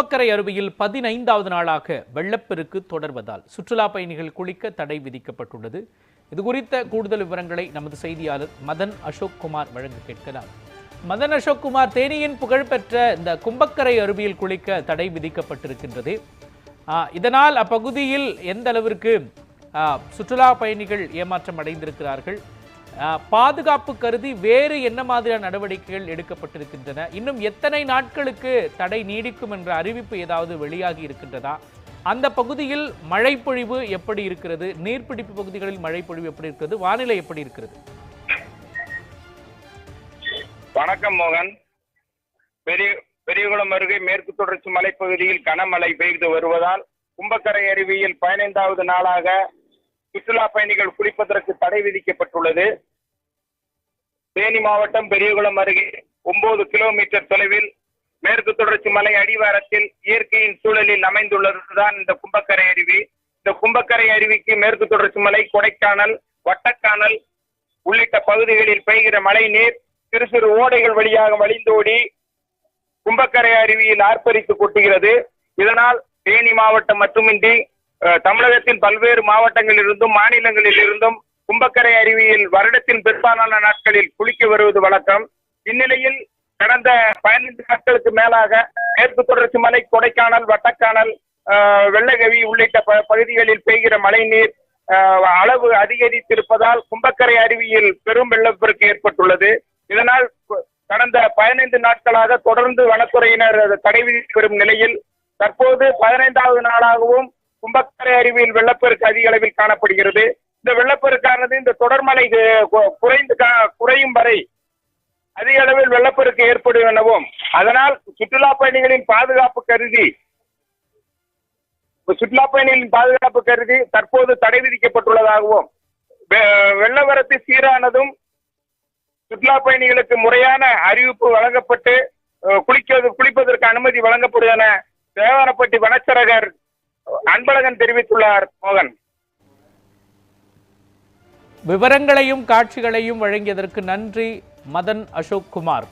கும்பக்கரை அருவியில் பதினைந்தாவது நாளாக வெள்ளப்பெருக்கு தொடர்வதால் சுற்றுலா பயணிகள் குளிக்க தடை விதிக்கப்பட்டுள்ளது. இது குறித்த கூடுதல் விவரங்களை நமது செய்தியாளர் மதன் அசோக் குமார் வழங்க கேட்கலாம் மதன் அசோக் குமார் தேனியின் புகழ்பெற்ற இந்த கும்பக்கரை அருவியில் குளிக்க தடை விதிக்கப்பட்டிருக்கின்றது. இதனால் அப்பகுதியில் எந்த அளவிற்கு சுற்றுலா பயணிகள் ஏமாற்றம் அடைந்திருக்கிறார்கள்? பாதுகாப்பு கருதி வேறு என்ன மாதிரியான நடவடிக்கைகள் எடுக்கப்பட்டிருக்கின்றன? இன்னும் எத்தனை நாட்களுக்கு தடை நீடிக்கும் என்ற அறிவிப்பு ஏதாவது வெளியாகி இருக்கின்றதா? அந்த பகுதியில் மழைப்பொழிவு எப்படி இருக்கிறது? நீர்பிடிப்பு பகுதிகளில் மழைப்பொழிவு எப்படி இருக்கிறது? வானிலை எப்படி இருக்கிறது? வணக்கம் மோகன். பெரிய பெரியகுளம் அருகே மேற்கு தொடர்ச்சி மலைப்பகுதியில் கனமழை பெய்து வருவதால் கும்பக்கரை அருவியில் பதினைந்தாவது நாளாக சுற்றுலா பயணிகள் குளிப்பதற்கு தடை விதிக்கப்பட்டுள்ளது. தேனி மாவட்டம் பெரியகுளம் அருகே ஒன்பது கிலோமீட்டர் தொலைவில் மேற்கு தொடர்ச்சி மலை அடிவாரத்தில் இயற்கையின் சூழலில் அமைந்துள்ளதுதான் இந்த கும்பக்கரை அருவி. இந்த கும்பக்கரை அருவிக்கு மேற்கு தொடர்ச்சி மலை கொடைக்கானல் வட்டக்கானல் உள்ளிட்ட பகுதிகளில் பெய்கிற மழை நீர் சிறு சிறு ஓடைகள் வழியாக வழிந்தோடி கும்பக்கரை அருவியில் ஆர்ப்பரித்து கொட்டுகிறது. இதனால் தேனி மாவட்டம் மட்டுமின்றி தமிழகத்தின் பல்வேறு மாவட்டங்களில் இருந்தும் மாநிலங்களில் இருந்தும் கும்பக்கரை அருவியில் வருடத்தின் பெரும்பாலான நாட்களில் குளிக்க வருவது வழக்கம். இந்நிலையில் கடந்த பதினைந்து நாட்களுக்கு மேலாக மேற்கு தொடர்ச்சி மலை கொடைக்கானல் வட்டக்கானல் வெள்ளகவி உள்ளிட்ட ப- பகுதிகளில் பெய்கிற மழைநீர் அஹ், அளவு அதிகரித்திருப்பதால் கும்பக்கரை அருவியில் பெரும் வெள்ளப்பெருக்கு ஏற்பட்டுள்ளது. இதனால் கடந்த பதினைந்து நாட்களாக தொடர்ந்து வனத்துறையினர் தடை விதித்து வரும் நிலையில் தற்போது பதினைந்தாவது நாளாகவும் கும்பக்கரை அருவியில் வெள்ளப்பெருக்கு அதிக அளவில் காணப்படுகிறது. இந்த வெள்ளப்பெருக்கானது இந்த தொடர்மழை குறைந்து கா- குறையும் வரை அதிக அளவில் வெள்ளப்பெருக்கு ஏற்படும் எனவும் அதனால் சுற்றுலா பயணிகளின் பாதுகாப்பு கருதி சுற்றுலா பயணிகளின் பாதுகாப்பு கருதி தற்போது தடை விதிக்கப்பட்டுள்ளதாகவும் வெ- வெள்ளவரத்து சீரானதும் சுற்றுலா பயணிகளுக்கு முறையான அறிவிப்பு வழங்கப்பட்டு குளிக்கிறது குளிப்பதற்கு அனுமதி வழங்கப்படும் என தேவாரப்பட்டி வனச்சரகர் அன்பழகன் தெரிவித்துள்ளார் மோகன். விவரங்களையும் காட்சிகளையும் வழங்கியதற்கு நன்றி மதன் அசோக் குமார்.